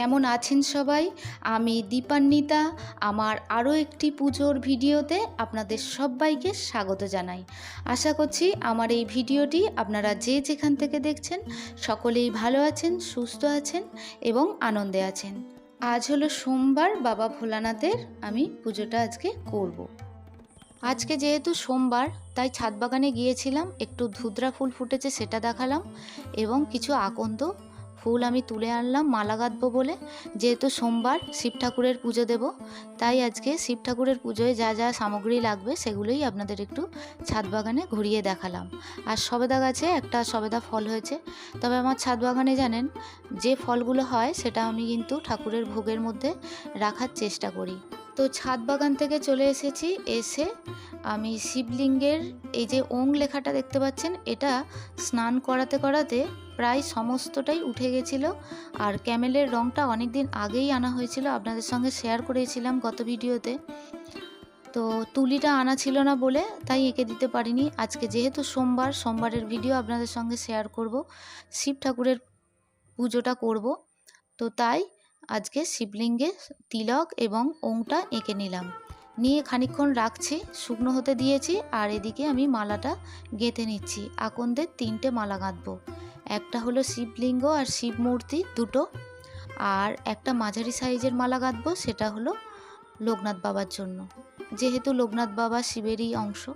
কেমন আছেন সবাই? আমি দীপান্বিতা, আমার আরও একটি পুজোর ভিডিওতে আপনাদের সবাইকে স্বাগত জানাই। আশা করছি আমার এই ভিডিওটি আপনারা যে যেখান থেকে দেখছেন, সকলেই ভালো আছেন, সুস্থ আছেন এবং আনন্দে আছেন। আজ হলো সোমবার, বাবা ভোলানাথের আমি পুজোটা আজকে করব। আজকে যেহেতু সোমবার, তাই ছাদ বাগানে গিয়েছিলাম, একটু ধুদ্রা ফুল ফুটেছে সেটা দেখালাম এবং কিছু আকন্দ ফুল আমি তুলে আনলাম, মালা গাঁথবো বলে। যেহেতু সোমবার শিব ঠাকুরের পুজো দেব, তাই আজকে শিব ঠাকুরের পুজোয় যা যা সামগ্রী লাগবে সেগুলোই আপনাদের একটু ছাদ বাগানে ঘুরিয়ে দেখালাম। আর সবেদা গাছে একটা সবেদা ফল হয়েছে। তবে আমার ছাদ বাগানে জানেন, যে ফলগুলো হয় সেটা আমি কিন্তু ঠাকুরের ভোগের মধ্যে রাখার চেষ্টা করি। তো ছাদ বাগান থেকে চলে এসেছি, এসে আমি শিবলিঙ্গের এই যে ওং লেখাটা দেখতে পাচ্ছেন, এটা স্নান করাতে করাতে প্রায় সমস্তটাই উঠে গেছিল। আর ক্যামেলের রঙটা অনেক দিন আগেই আনা হয়েছিল। আপনাদের সঙ্গে শেয়ার করেছিলাম গত ভিডিওতে। তো তুলিটা আনা ছিল না বলে তাই এঁকে দিতে পারিনি। আজকে যেহেতু সোমবার, সোমবারের ভিডিও আপনাদের সঙ্গে শেয়ার করব। শিব ঠাকুরের পুজোটা করব। তো তাই আজকে শিবলিঙ্গে তিলক এবং ওংটা এঁকে নিলাম। নিয়ে খানিকক্ষণ রাখছি, শুকনো হতে দিয়েছি। আর এদিকে আমি মালাটা গেঁথে নিচ্ছি। আকন্দের তিনটে মালা গাঁথবো। একটা হলো শিবলিঙ্গ আর শিব মূর্তি দুটো। আর একটা মাঝারি সাইজের মালা গাঁথবো, সেটা হলো লোকনাথ বাবার জন্য। যেহেতু লোকনাথ বাবা শিবেরই অংশ,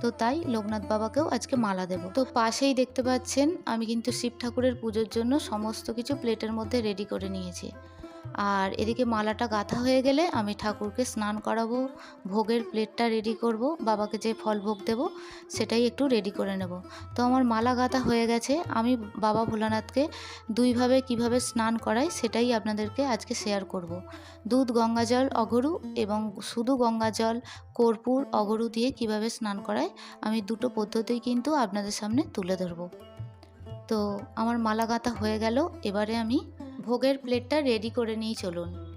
তো তাই লোকনাথ বাবাকেও আজকে মালা দেব। তো পাশেই দেখতে পাচ্ছেন, আমি কিন্তু শিব ঠাকুরের পুজোর জন্য সমস্ত কিছু প্লেটের মধ্যে রেডি করে নিয়েছি। আর এদিকে মালাটা গাঁথা হয়ে গেলে আমি ঠাকুরকে স্নান করাবো, ভোগের প্লেটটা রেডি করব, বাবাকে যে ফল ভোগ দেব সেটাই একটু রেডি করে নেব তো আমার মালা গাঁথা হয়ে গেছে, আমি বাবা ভোলানাথকে দুইভাবে কীভাবে স্নান করাই সেটাই আপনাদেরকে আজকে শেয়ার করব। দুধ, গঙ্গা জল অগরু এবং শুধু গঙ্গা জল, কর্পূর অগরু দিয়ে কীভাবে স্নান করায় আমি দুটো পদ্ধতিই কিন্তু আপনাদের সামনে তুলে ধরবো তো আমার মালা গাঁথা হয়ে গেল, এবারে আমি ভোগের প্লেটটা রেডি করে নিই, চলুন।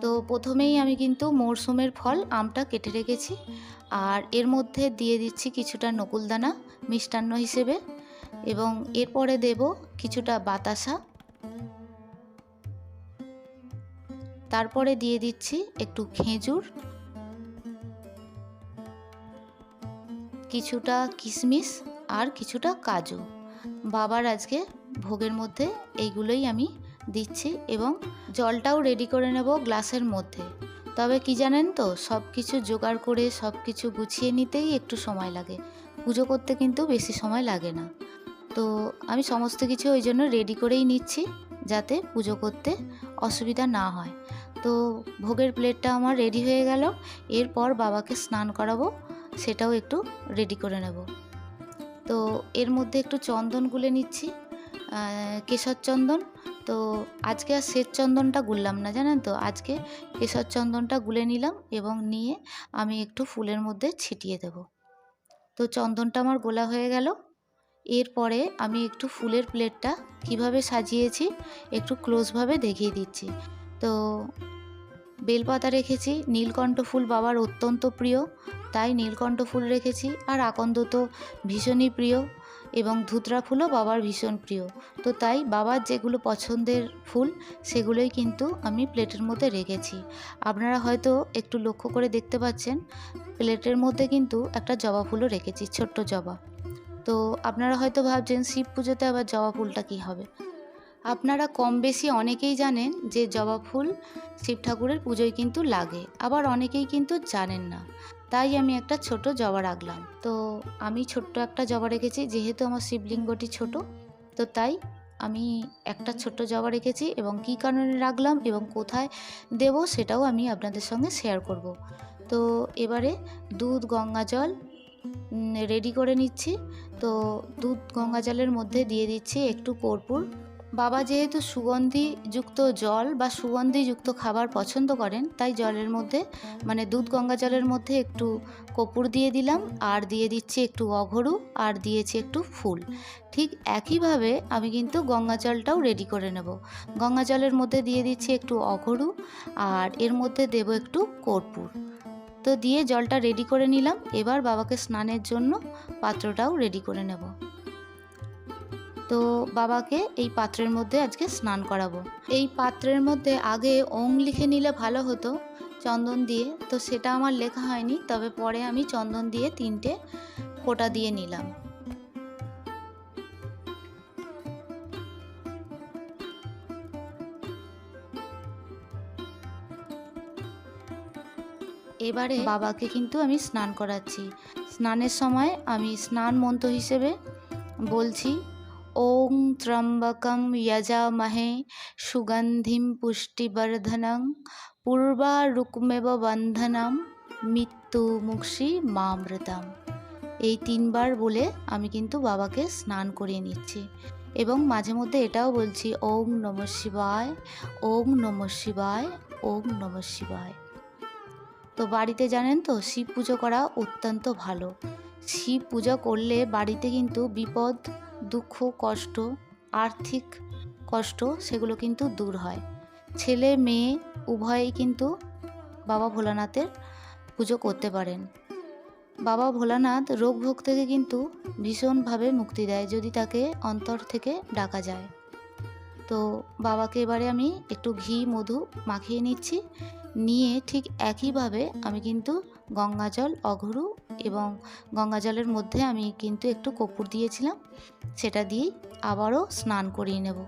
তো প্রথমেই আমি কিন্তু মরশুমের ফল, আমটা কেটে রেখেছি। আর এর মধ্যে দিয়ে দিচ্ছি কিছুটা নকুলদানা, মিষ্টান্ন হিসেবে। এবং এরপরে দেব কিছুটা বাতাসা। তারপরে দিয়ে দিচ্ছি একটু খেজুর। কিছুটা কিশমিশ আর কিছুটা কাজু। বাবার আজকে ভোগের মধ্যে এইগুলোই আমি দিচ্ছি এবং জলটাও রেডি করে নেব গ্লাসের মধ্যে। তবে কি জানেন তো সব কিছু জোগাড় করে সব কিছু গুছিয়ে নিতেই একটু সময় লাগে। পুজো করতে কিন্তু বেশি সময় লাগে না। তো আমি সমস্ত কিছু ওই জন্য রেডি করেই নিচ্ছি যাতে পুজো করতে অসুবিধা না হয়। তো ভোগের প্লেটটা আমার রেডি হয়ে গেল। এরপর বাবাকে স্নান করাবো, সেটাও একটু রেডি করে নেব। তো এর মধ্যে একটু চন্দন গুলে নিচ্ছি। কেশর চন্দন তো আজকে আর শ্বেত চন্দনটা গুললাম না, জানেন তো? আজকে কেশর চন্দনটা গুলে নিলাম এবং নিয়ে আমি একটু ফুলের মধ্যে ছিটিয়ে দেব। তো চন্দনটা আমার গোলা হয়ে গেল। এরপরে আমি একটু ফুলের প্লেটটা কীভাবে সাজিয়েছি একটু ক্লোজভাবে দেখিয়ে দিচ্ছি। তো বেলপাতা রেখেছি, নীলকণ্ঠ ফুল বাবার অত্যন্ত প্রিয়, তাই নীলকণ্ঠ ফুল রেখেছি। আর আকন্দ তো ভীষণই প্রিয়। এবং ধুতরা ফুলও বাবার ভীষণ প্রিয়। তো তাই বাবার যেগুলো পছন্দের ফুল, সেগুলোই কিন্তু আমি প্লেটের মধ্যে রেখেছি। আপনারা হয়তো একটু লক্ষ্য করে দেখতে পাচ্ছেন, প্লেটের মধ্যে কিন্তু একটা জবা ফুলও রেখেছি, ছোট্ট জবা। তো আপনারা হয়তো ভাবছেন, শিব পুজোতে আবার জবা ফুলটা কী হবে? আপনারা কম বেশি অনেকেই জানেন যে জবা ফুল শিব ঠাকুরের পুজোয় কিন্তু লাগে, আবার অনেকেই কিন্তু জানেন না। তাই আমি একটা ছোট জবা রাখলাম। তো আমি ছোট্ট একটা জবা রেখেছি, যেহেতু আমার শিবলিঙ্গটি ছোট, তো তাই আমি একটা ছোট্ট জবা রেখেছি এবং কী কারণে রাখলাম এবং কোথায় দেব সেটাও আমি আপনাদের সঙ্গে শেয়ার করব। তো এবারে দুধ, গঙ্গা জল রেডি করে নিচ্ছি। তো দুধ, গঙ্গা জলের মধ্যে দিয়ে দিচ্ছি একটু কর্পূর। বাবা যেহেতু সুগন্ধিযুক্ত জল বা সুগন্ধিযুক্ত খাবার পছন্দ করেন, তাই জলের মধ্যে মানে দুধ গঙ্গা জলের মধ্যে একটু কপুর দিয়ে দিলাম, আর দিয়ে দিচ্ছি একটু অঘরু, আর দিয়েছি একটু ফুল। ঠিক একইভাবে আমি কিন্তু গঙ্গা জলটাও রেডি করে নেব। গঙ্গা জলের মধ্যে দিয়ে দিচ্ছি একটু অঘরু, আর এর মধ্যে দেব একটু কর্পূর। তো দিয়ে জলটা রেডি করে নিলাম, এবার বাবাকে স্নানের জন্য পাত্রটাও রেডি করে নেব। তো বাবাকে এই পাত্রের মধ্যে আজকে স্নান করাবো। এই পাত্রের মধ্যে আগে ওং লিখে নিলে ভালো হতো, চন্দন দিয়ে। তো সেটা আমার লেখা হয়নি, তবে পরে আমি চন্দন দিয়ে তিনটে ফোঁটা দিয়ে নিলাম। এবারে বাবাকে কিন্তু আমি স্নান করাচ্ছি। স্নানের সময় আমি স্নান মন্ত্র হিসেবে বলছি ওং ত্রম্বকম যজামহে সুগন্ধিম পুষ্টিবর্ধনং পূর্বারুকমেব বন্ধনম মৃত্যু মুক্ষি মামৃতম এই তিনবার বলে আমি কিন্তু বাবাকে স্নান করিয়ে নিচ্ছি। এবং মাঝে মধ্যে এটাও বলছি, ওম নম শিবায় ওং নম শিবায় ওং নম শিবায়। তো বাড়িতে জানেন তো, শিব পুজো করা অত্যন্ত ভালো। শিব পুজো করলে বাড়িতে কিন্তু বিপদ দুঃখ, কষ্ট, আর্থিক কষ্ট, সেগুলো কিন্তু দূর হয়। ছেলে, মেয়ে, উভয়েই কিন্তু বাবা ভোলানাথের পুজো করতে পারেন। বাবা ভোলানাথ রোগ ভোগ থেকে কিন্তু ভীষণভাবে মুক্তি দেয় যদি তাকে অন্তর থেকে ডাকা যায়। তো বাবাকে এবারে আমি একটু ঘি, মধু মাখিয়ে নিচ্ছি। নিয়ে ঠিক একইভাবে আমি কিন্তু গঙ্গা জল অঘরু এবং গঙ্গা জলের মধ্যে আমি কিন্তু একটু কপুর দিয়েছিলাম। সেটা দিয়েই আবারও স্নান করিয়ে নেব।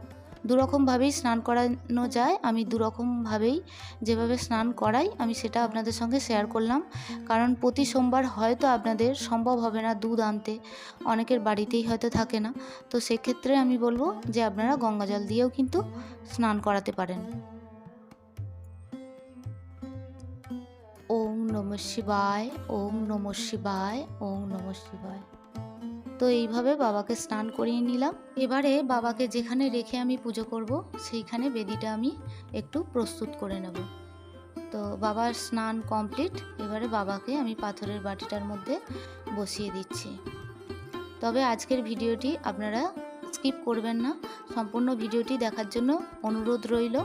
দুরকমভাবেই স্নান করানো যায়। আমি দুরকমভাবেই যেভাবে স্নান করাই, আমি সেটা আপনাদের সঙ্গে শেয়ার করলাম। কারণ প্রতি সোমবার হয়তো আপনাদের সম্ভব হবে না দুধ আনতে। অনেকের বাড়িতেই হয়তো থাকে না। তো সেক্ষেত্রে আমি বলব যে আপনারা গঙ্গা জল দিয়েও কিন্তু স্নান করাতে পারেন। ওম নম শিবায়, ওম নম শিবায়, ওম নম শিবায়। তো এইভাবে বাবাকে স্নান করিয়ে নিলাম। এবারে বাবাকে যেখানে রেখে আমি পুজো করব, সেইখানে বেদিটা আমি একটু প্রস্তুত করে নেব। তো বাবার স্নান কমপ্লিট, এবারে বাবাকে আমি পাথরের বাটিটার মধ্যে বসিয়ে দিচ্ছি। তবে আজকের ভিডিওটি আপনারা স্কিপ করবেন না, সম্পূর্ণ ভিডিওটি দেখার জন্য অনুরোধ রইল।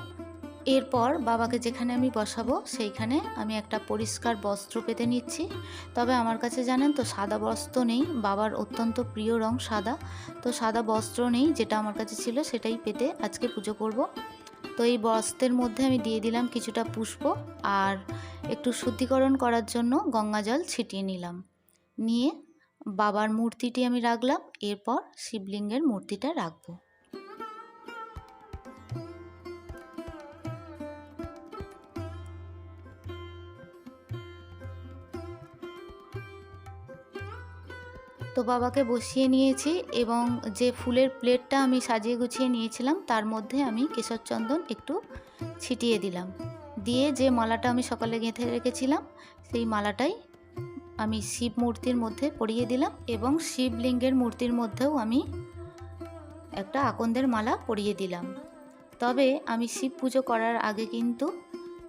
এরপর বাবাকে যেখানে আমি বসাবো, সেইখানে আমি একটা পরিষ্কার বস্ত্র পেতে নিচ্ছি। তবে আমার কাছে জানেন তো, সাদা বস্ত্র নেই। বাবার অত্যন্ত প্রিয় রং সাদা। তো সাদা বস্ত্র নেই, যেটা আমার কাছে ছিল সেটাই পেতে আজকে পুজো করব। তো এই বস্ত্রের মধ্যে আমি দিয়ে দিলাম কিছুটা পুষ্প আর একটু শুদ্ধিকরণ করার জন্য গঙ্গা জল ছিটিয়ে নিলাম। নিয়ে বাবার মূর্তিটি আমি রাখলাম। এরপর শিবলিঙ্গের মূর্তিটা রাখব। তো বাবাকে বসিয়ে নিয়েছি এবং যে ফুলের প্লেটটা আমি সাজিয়ে গুছিয়ে নিয়েছিলাম, তার মধ্যে আমি কেশর চন্দন একটু ছিটিয়ে দিলাম। দিয়ে যে মালাটা আমি সকালে গেঁথে রেখেছিলাম, সেই মালাটাই আমি শিব মূর্তির মধ্যে পরিয়ে দিলাম এবং শিবলিঙ্গের মূর্তির মধ্যেও আমি একটা আকন্দের মালা পরিয়ে দিলাম। তবে আমি শিব পুজো করার আগে কিন্তু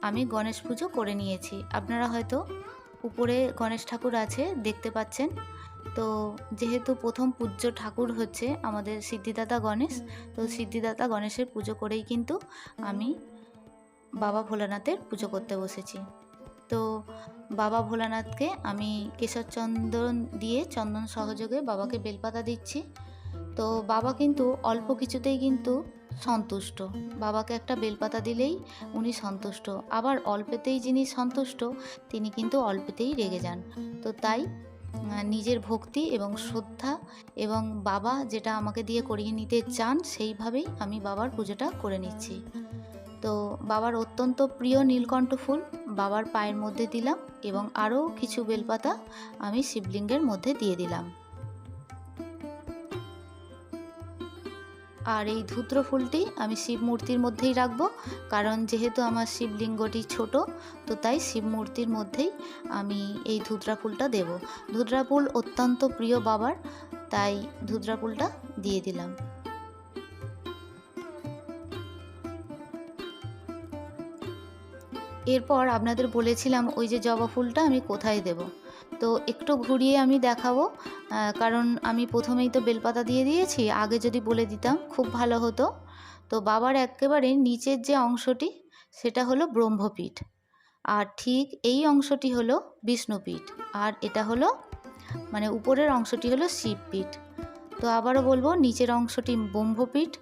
আমি গণেশ পুজো করে নিয়েছি। আপনারা হয়তো উপরে গণেশ ঠাকুর আছে, দেখতে পাচ্ছেন। তো যেহেতু প্রথম পূজ্য ঠাকুর হচ্ছে আমাদের সিদ্ধিদাতা গণেশ, তো সিদ্ধিদাতা গণেশের পুজো করেই কিন্তু আমি বাবা ভোলানাথের পুজো করতে বসেছি। তো বাবা ভোলানাথকে আমি কেশর চন্দন দিয়ে চন্দন সহযোগে বাবাকে বেলপাতা দিচ্ছি। তো বাবা কিন্তু অল্প কিছুতেই কিন্তু সন্তুষ্ট। বাবাকে একটা বেলপাতা দিলেই উনি সন্তুষ্ট। আবার অল্পেতেই যিনি সন্তুষ্ট, তিনি কিন্তু অল্পেতেই রেগে যান। তো তাই নিজের ভক্তি এবং শ্রদ্ধা এবং বাবা যেটা আমাকে দিয়ে করিয়ে নিতে চান, সেইভাবেই আমি বাবার পুজোটা করে নিচ্ছি। তো বাবার অত্যন্ত প্রিয় নীলকণ্ঠ ফুল বাবার পায়ের মধ্যে দিলাম এবং আরও কিছু বেলপাতা আমি শিবলিঙ্গের মধ্যে দিয়ে দিলাম। আর এই ধূত্র ফুলটি আমি শিব মূর্তির মধ্যেই রাখব, কারণ যেহেতু আমার শিবলিঙ্গটি ছোট, তো তাই শিব মূর্তির মধ্যেই আমি এই ধুতরা ফুলটা দেব। ধুতরা ফুল অত্যন্ত প্রিয় বাবার, তাই ধুতরা ফুলটা দিয়ে দিলাম। এরপর আপনাদের বলেছিলাম ওই যে জবা ফুলটা আমি কোথায় দেব। তো একটু ঘুরিয়ে আমি দেখাবো কারণ আমি প্রথমেই তো বেলপাতা দিয়ে দিয়েছি, আগে যদি বলে দিতাম খুব ভালো হতো। তো বাবার একেবারে নিচের যে অংশটি, সেটা হলো ব্রহ্মপীঠ। আর ঠিক এই অংশটি হলো বিষ্ণুপীঠ, আর এটা হলো মানে উপরের অংশটি হলো শিবপীঠ। তো আবারও বলব, নিচের অংশটি ব্রহ্মপীঠ,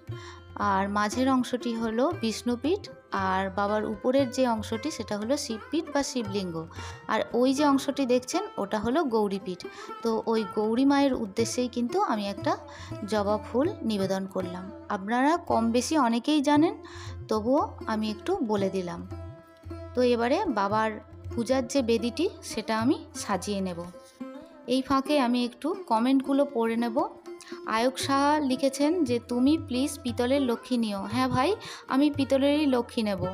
আর মাঝের অংশটি হলো বিষ্ণুপীঠ আর বাবার উপরের যে অংশটি সেটা হলো শিবপীঠ বা শিবলিঙ্গ। আর ওই যে অংশটি দেখছেন, ওটা হলো গৌরীপীঠ। তো ওই গৌরী মায়ের উদ্দেশ্যেই কিন্তু আমি একটা জবা ফুল নিবেদন করলাম। আপনারা কম বেশি অনেকেই জানেন, তবুও আমি একটু বলে দিলাম। তো এবারে বাবার পূজার যে বেদিটি, সেটা আমি সাজিয়ে নেব। এই ফাঁকে আমি একটু কমেন্টগুলো পড়ে নেব। আয়ক সাহা লিখেছেন যে তুমি প্লিজ পিতলের লক্ষ্মী নিও। হ্যাঁ ভাই, আমি পিতলেরই লক্ষ্মী নেব।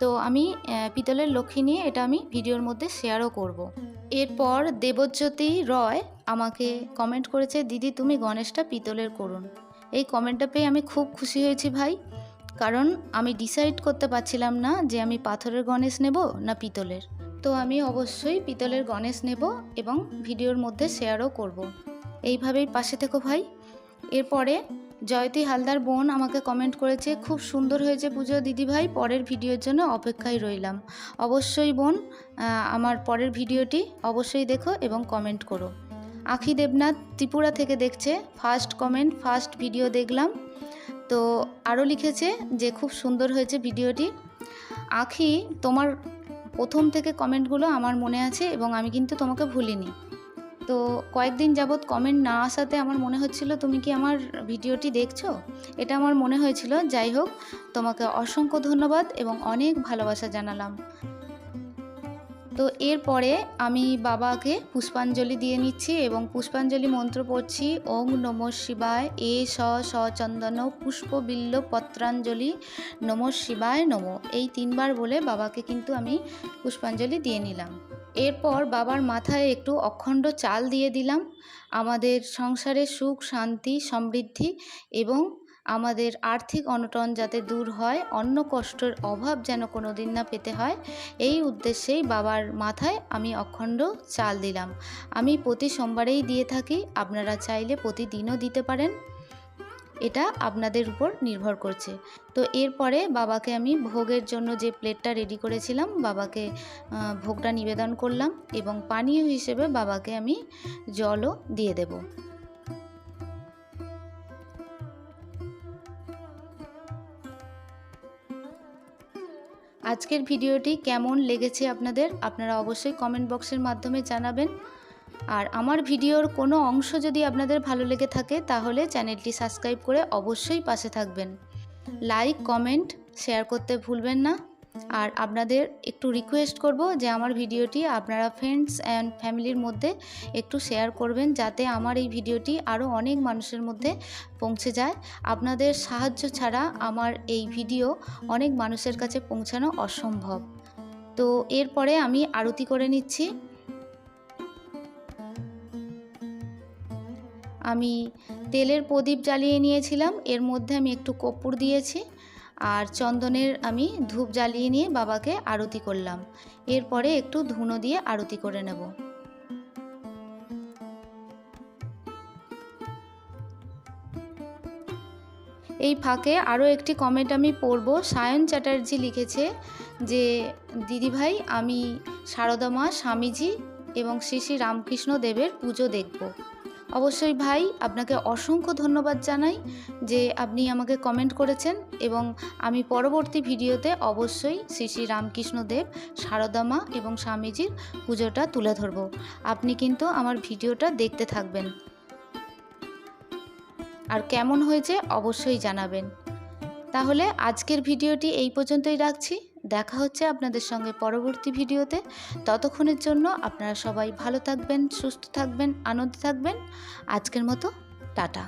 তো আমি পিতলের লক্ষ্মী নিয়ে এটা আমি ভিডিওর মধ্যে শেয়ারও করব। এরপর দেবজ্যোতি রয় আমাকে কমেন্ট করেছে, দিদি, তুমি গণেশটা পিতলের করুন। এই কমেন্টটা পেয়ে আমি খুব খুশি হয়েছি ভাই। কারণ আমি ডিসাইড করতে পারছিলাম না যে আমি পাথরের গণেশ নেব না পিতলের। তো আমি অবশ্যই পিতলের গণেশ নেব এবং ভিডিওর মধ্যে শেয়ারও করব। এইভাবেই পাশে থেকো ভাই। এরপরে জয়তী হালদার বোন আমাকে কমেন্ট করেছে, খুব সুন্দর হয়েছে পুজো দিদিভাই পরের ভিডিওর জন্য অপেক্ষায় রইলাম। অবশ্যই বোন আমার পরের ভিডিওটি অবশ্যই দেখো এবং কমেন্ট করো। আখি দেবনাথ ত্রিপুরা থেকে দেখছে ফার্স্ট কমেন্ট ফার্স্ট ভিডিও দেখলাম। তো আরও লিখেছে যে, খুব সুন্দর হয়েছে ভিডিওটি। আখি, তোমার প্রথম থেকে কমেন্টগুলো আমার মনে আছে এবং আমি কিন্তু তোমাকে ভুলিনি। তো কয়েকদিন যাবৎ কমেন্ট না আসাতে আমার মনে হচ্ছিল, তুমি কি আমার ভিডিওটি দেখছ? এটা আমার মনে হয়েছিল, যাই হোক, তোমাকে অসংখ্য ধন্যবাদ এবং অনেক ভালোবাসা জানালাম। তো এরপরে আমি বাবাকে পুষ্পাঞ্জলি দিয়ে নিচ্ছি এবং পুষ্পাঞ্জলি মন্ত্র পড়ছি ওং নম শিবায়, এ স স চন্দন পুষ্প বিল্ল পত্রাঞ্জলি, নম শিবায় নম। এই তিনবার বলে বাবাকে কিন্তু আমি পুষ্পাঞ্জলি দিয়ে নিলাম। এরপর বাবার মাথায় একটু অখণ্ড চাল দিয়ে দিলাম। আমাদের সংসারে সুখ, শান্তি, সমৃদ্ধি এবং আমাদের আর্থিক অনটন যাতে দূর হয়, অন্য কষ্টের অভাব যেন কোনো দিন না পেতে হয়, এই উদ্দেশ্যেই বাবার মাথায় আমি অখণ্ড চাল দিলাম। আমি প্রতি সোমবারেই দিয়ে থাকি, আপনারা চাইলে প্রতিদিনও দিতে পারেন। এটা আপনাদের উপর নির্ভর করছে। তো এরপরে বাবাকে আমি ভোগের জন্য যে প্লেটটা রেডি করেছিলাম, বাবাকে ভোগটা নিবেদন করলাম এবং পানীয় হিসেবে বাবাকে আমি জলও দিয়ে দেব। আজকের ভিডিওটি কেমন লেগেছে আপনাদের, আপনারা অবশ্যই কমেন্ট বক্সের মাধ্যমে জানাবেন। আর আমার ভিডিওর কোনো অংশ যদি আপনাদের ভালো লেগে থাকে, তাহলে চ্যানেলটি সাবস্ক্রাইব করে অবশ্যই পাশে থাকবেন। লাইক কমেন্ট শেয়ার করতে ভুলবেন না। আর আপনাদের একটু রিকোয়েস্ট করব যে আমার ভিডিওটি আপনারা ফ্রেন্ডস অ্যান্ড ফ্যামিলির মধ্যে একটু শেয়ার করবেন, যাতে আমার এই ভিডিওটি আরও অনেক মানুষের মধ্যে পৌঁছে যায়। আপনাদের সাহায্য ছাড়া আমার এই ভিডিও অনেক মানুষের কাছে পৌঁছানো অসম্ভব। তো এরপরে আমি আরতি করে নিচ্ছি। আমি তেলের প্রদীপ জ্বালিয়ে নিয়েছিলাম। এর মধ্যে আমি একটু কর্পূর দিয়েছি আর চন্দনের আমি ধূপ জ্বালিয়ে নিয়ে বাবাকে আরতি করলাম। এরপরে একটু ধুনো দিয়ে আরতি করে নেব। এই ফাঁকে আরও একটি কমেন্ট আমি পড়ব। সায়ন চ্যাটার্জি লিখেছে যে, দিদিভাই, আমি সারদা মা, স্বামীজি এবং শ্রী শ্রী রামকৃষ্ণ দেবের পুজো দেখব। অবশ্যই ভাই, আপনাকে অসংখ্য ধন্যবাদ জানাই যে আপনি আমাকে কমেন্ট করেছেন এবং আমি পরবর্তী ভিডিওতে অবশ্যই শ্রী শ্রী রামকৃষ্ণ দেব সারদা মা এবং স্বামীজির পুজোটা তুলে ধরব। আপনি কিন্তু আমার ভিডিওটা দেখতে থাকবেন। আর কেমন হয়েছে অবশ্যই জানাবেন। তাহলে আজকের ভিডিওটি এই পর্যন্তই রাখছি। দেখা হচ্ছে আপনাদের সঙ্গে পরবর্তী ভিডিওতে। ততক্ষণের জন্য আপনারা সবাই ভালো থাকবেন, সুস্থ থাকবেন, আনন্দ থাকবেন। আজকের মতো, টাটা।